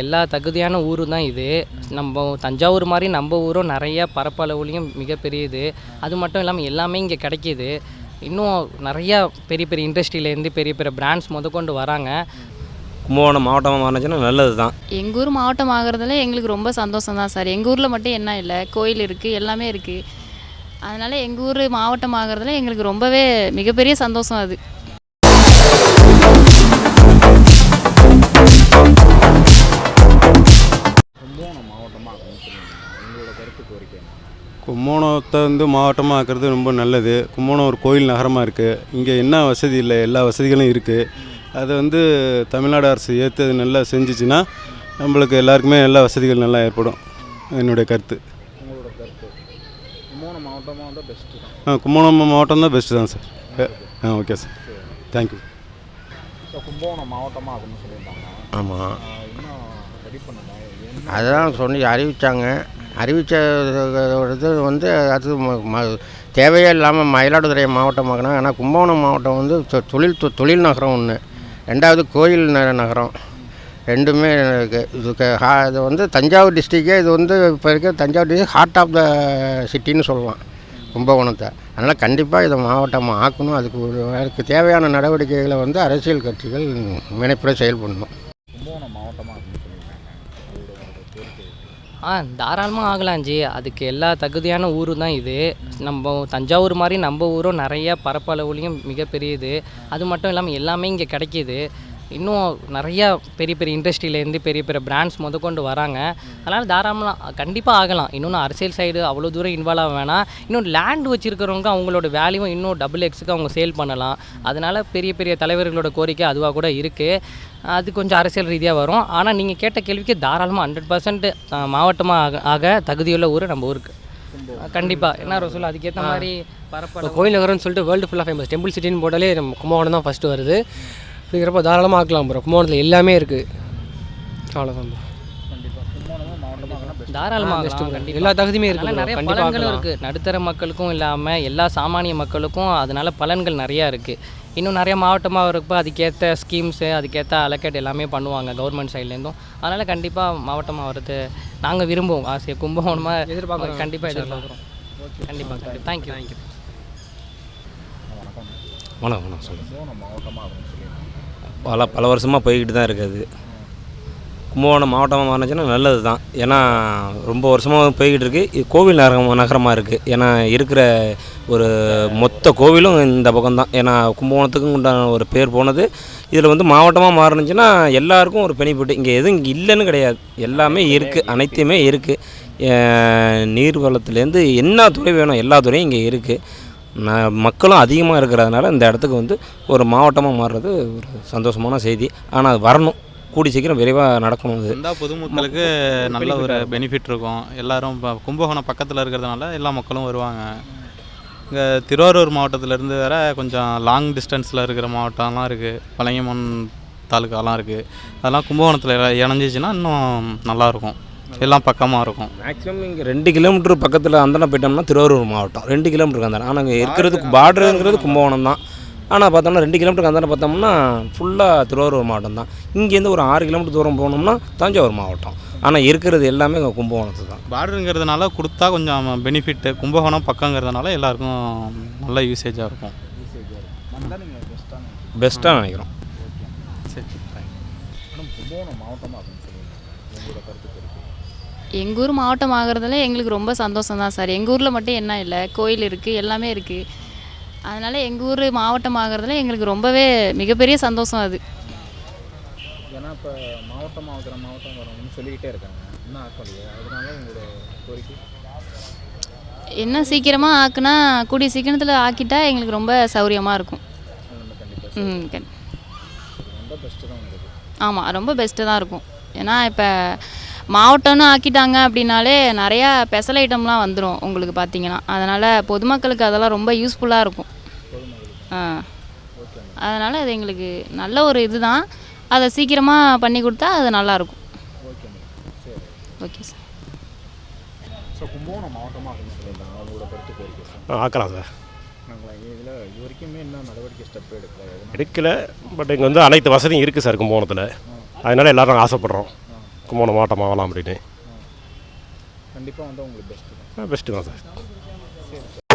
எல்லா தகுதியான ஊரும் தான் இது. நம்ம தஞ்சாவூர் மாதிரி நம்ம ஊரும் நிறைய பரப்பளவுலேயும் மிகப்பெரியது. அது மட்டும் இல்லாமல் எல்லாமே இங்கே கிடைக்கிது. இன்னும் நிறையா பெரிய பெரிய இண்டஸ்ட்ரியிலேருந்து பெரிய பெரிய பிராண்ட்ஸ் முதற்கொண்டு வராங்க. கும்பகோணம் மாவட்டமாக மாறினுச்சுன்னா நல்லது தான் எங்கள் ஊர் மாவட்டம் ஆகிறதுல எங்களுக்கு ரொம்ப சந்தோஷம் தான் சார். எங்கள் ஊரில் மட்டும் என்ன இல்லை கோயில் இருக்குது எல்லாமே இருக்குது அதனால் எங்கள் ஊர் மாவட்டம் ஆகிறதுல எங்களுக்கு ரொம்பவே மிகப்பெரிய சந்தோஷம் அது. கும்போணத்தை வந்து மாவட்டமாக ஆக்கிறது ரொம்ப நல்லது. கும்போணம் ஒரு கோயில் நகரமாக இருக்குது இங்கே என்ன வசதி இல்லை எல்லா வசதிகளும் இருக்குது அதை வந்து தமிழ்நாடு அரசு ஏற்று அது நல்லா செஞ்சுச்சுன்னா நம்மளுக்கு எல்லாருக்குமே எல்லா வசதிகள் நல்லா ஏற்படும். என்னுடைய கருத்து. உங்களோட கருத்து. கும்பகோணம் மாவட்டமாக தான் பெஸ்ட்டு தான். ஆ கும்போணம் மாவட்டம் தான் பெஸ்ட்டு தான் sir ah okay sir. Thank you so Kumbakonam மாவட்டமாக அப்படின்னு சொல்லியிருந்தாங்க. ஆமாம் அதுதான் சொல்லி அறிவித்தாங்க அறிவித்த இது வந்து அது ம- தேவையே இல்லாமல் மயிலாடுதுறை மாவட்டமாக்கினா ஆனால் கும்பகோணம் மாவட்டம் வந்து தொழில் தொ- தொழில் நகரம் ஒன்று ரெண்டாவது கோயில் நகரம். ரெண்டுமே இதுக்கு ஹா இது வந்து தஞ்சாவூர் டிஸ்ட்ரிக்டே இது வந்து இப்போ இருக்க Thanjavur district heart of the சிட்டின்னு சொல்லலாம் கும்பகோணத்தை. அதனால் கண்டிப்பாக இதை மாவட்டமாக ஆக்கணும். அதுக்கு ஒரு அதுக்கு தேவையான நடவடிக்கைகளை வந்து அரசியல் கட்சிகள் முனைப்புற செயல்படணும். கும்பகோணம் மாவட்டமாக ஆ தாராளமாக ஆகலாம் ஜி. அதுக்கு எல்லா தகுதியான ஊரும் தான் இது. நம்ம தஞ்சாவூர் மாதிரி நம்ம ஊரும் நிறைய பரப்பளவுலேயும் மிகப்பெரியது அது மட்டும் இல்லாமல் எல்லாமே இங்கே கிடைக்கிது. இன்னும் நிறையா பெரிய பெரிய இண்டஸ்ட்ரியிலேருந்து பெரிய பெரிய பிராண்ட்ஸ் முதற்கொண்டு வராங்க. அதனால் தாராளமாக கண்டிப்பாக ஆகலாம். இன்னொன்று அரசியல் சைடு அவ்வளோ தூரம் இன்வால்வ் ஆக வேணாம். இன்னும் லேண்ட் வச்சுருக்கிறவங்க அவங்களோட வேல்யூவும் இன்னும் டபுள் எக்ஸுக்கு அவங்க சேல் பண்ணலாம். அதனால் பெரிய பெரிய தலைவர்களோட கோரிக்கை அதுவாக கூட இருக்குது அது கொஞ்சம் அரசியல் ரீதியாக வரும். ஆனால் நீங்கள் கேட்ட கேள்விக்கு தாராளமாக ஹண்ட்ரட் பர்சன்ட் மாவட்டமாக ஆக தகுதியுள்ள ஊர் நம்ம ஊருக்கு. கண்டிப்பாக என்ன ரசூல் அதுக்கேற்ற மாதிரி பரப்பளவு. கோயில் நகரம்னு சொல்லிட்டு வேர்ல்டு ஃபுல்லாக ஃபேமஸ் டெம்பிள் சிட்டின்னு போட்டாலே நம்ம கும்பகோணம் தான் ஃபஸ்ட்டு வருது. அப்படிங்கிறப்ப தாராளமாக ஆக்கலாம் ப்ரோ கும்பகோணத்தில் எல்லாமே இருக்குது அவ்வளோதான் பெஸ்ட் தாராளமாக best. bro. கண்டிப்பாக எல்லா தகுதியுமே இருக்கு. நிறைய பலன்களும். இருக்குது நடுத்தர மக்களுக்கும் இல்லாமல் எல்லா சாமானிய மக்களுக்கும் அதனால பலன்கள் நிறையா இருக்குது இன்னும் நிறைய மாவட்டமாக இருப்போ அதுக்கேற்ற ஸ்கீம்ஸு அதுக்கேற்ற அலக்கேட் எல்லாமே பண்ணுவாங்க கவர்மெண்ட் சைட்லேருந்தும் அதனால் கண்டிப்பாக மாவட்டமாக வர்றது நாங்கள் விரும்புவோம். ஆசையை கும்பகோணமாக எதிர்பார்க்குறோம். கண்டிப்பாக எதிர்பார்க்குறோம். கண்டிப்பாக கண்டிப்பாக தேங்க்யூ தேங்க்யூ வணக்கம் வணக்கம் சொல்லுங்கள் மாவட்டமாக பல பல வருஷமாக போய்கிட்டு தான் இருக்குது கும்பகோணம் மாவட்டமாக மாறினுச்சுன்னா நல்லது தான். ஏன்னா ரொம்ப வருஷமாக போய்கிட்டு இருக்கு. இது கோவில் நகரம் நகரமாக இருக்குது ஏன்னா இருக்கிற ஒரு மொத்த கோவிலும் இந்த பக்கம் தான். ஏன்னா கும்பகோணத்துக்கும் உண்டான ஒரு பேர் போனது. இதில் வந்து மாவட்டமாக மாறினுச்சுன்னா எல்லாருக்கும் ஒரு பெனிஃபிட் இங்கே எதுவும் இங்கே இல்லைன்னு கிடையாது. எல்லாமே இருக்குது அனைத்துமே இருக்குது நீர்வளத்துலேருந்து என்ன துறை வேணும் எல்லா துறையும் இங்கே இருக்குது மக்களும் அதிகமாக இருக்கிறதுனால இந்த இடத்துக்கு வந்து ஒரு மாவட்டமாக மாறுறது ஒரு சந்தோஷமான செய்தி. ஆனால் அது வரணும். கூடி சீக்கிரம் விரைவாக நடக்கணும் அது. இருந்தால் பொதுமக்களுக்கு நல்ல ஒரு பெனிஃபிட் இருக்கும். எல்லாரும் இப்போ கும்பகோணம் பக்கத்தில் இருக்கிறதுனால எல்லா மக்களும் வருவாங்க. இங்கே திருவாரூர் மாவட்டத்திலேருந்து வேற கொஞ்சம் லாங் டிஸ்டன்ஸில் இருக்கிற மாவட்டம்லாம் இருக்குது பழங்கிமன் தாலுக்காலாம் இருக்குது அதெல்லாம் கும்பகோணத்தில் இணைஞ்சிச்சின்னா இன்னும் நல்லாயிருக்கும் எல்லாம் பக்கமாக இருக்கும். மேக்ஸிமம் இங்கே ரெண்டு கிலோமீட்டர் பக்கத்தில் அந்தன போயிட்டோம்னா திருவாரூர் மாவட்டம். ரெண்டு கிலோமீட்டருக்கு அந்த ஆனால் அங்கே இருக்கிறது பார்டருங்கிறது கும்பகோணம் தான். ஆனால் பார்த்தோம்னா ரெண்டு கிலோமீட்டருக்கு அந்தாண்ட பார்த்தோம்னா ஃபுல்லாக திருவாரூர் மாவட்டம் தான். இங்கேருந்து ஒரு ஆறு கிலோமீட்டர் தூரம் போனோம்னா தஞ்சாவூர் மாவட்டம். ஆனால் இருக்கிறது எல்லாமே இங்கே கும்பகோணத்து தான். பார்டருங்கிறதுனால கொடுத்தா கொஞ்சம் பெனிஃபிட்டு கும்பகோணம் பக்கங்கிறதுனால எல்லாருக்கும் நல்ல யூசேஜாக இருக்கும். பெஸ்ட்டாக நினைக்கிறோம். சரி கும்பகோணம் மாவட்டமாக எங்கள் ஊர் மாவட்டம் ஆகிறதுல எங்களுக்கு ரொம்ப சந்தோஷம் தான் சார். எங்கள் ஊரில் மட்டும் என்ன இல்லை கோயில் இருக்குது எல்லாமே இருக்குது அதனால் எங்கள் ஊர் மாவட்டம் ஆகிறதுல எங்களுக்கு ரொம்பவே மிகப்பெரிய சந்தோஷம் அது. ஏன்னா இப்போ மாவட்டம் ஆகிற மாவட்டம் வரணும்னு சொல்லிக்கிட்டே இருக்காங்க. இன்னும் ஆக்கலையே அதனால உங்களோட கோரிக்கை? என்ன சீக்கிரமாக ஆக்குனா கூடிய சீக்கிரத்தில் ஆக்கிட்டா எங்களுக்கு ரொம்ப சௌரியமாக இருக்கும். ம் கண் ஆமாம் ரொம்ப பெஸ்ட்டு தான் இருக்கும். ஏன்னா இப்போ மாவட்டம்னு ஆக்கிட்டாங்க அப்படின்னாலே நிறையா ஸ்பெஷல் ஐட்டம்லாம் வந்துடும் உங்களுக்கு பார்த்தீங்கன்னா. அதனால் பொதுமக்களுக்கு அதெல்லாம் ரொம்ப யூஸ்ஃபுல்லாக இருக்கும். ஆ. அதனால் அது எங்களுக்கு நல்ல ஒரு இதுதான். அதை சீக்கிரமாக பண்ணி கொடுத்தா அது நல்லாயிருக்கும் ஓகே சரி. ஆக்கலாம் சார்? எடுக்கல? பட் இங்கே வந்து அனைத்து வசதியும் இருக்குது சார் கும்பகோணத்தில். அதனால் எல்லாரும் ஆசைப்பட்றோம். கும்போணம் மாவட்டம் ஆகலாம் அப்படின்னு கண்டிப்பாக வந்து உங்களுக்கு பெஸ்ட்டு பெஸ்ட்டு தான் சார்.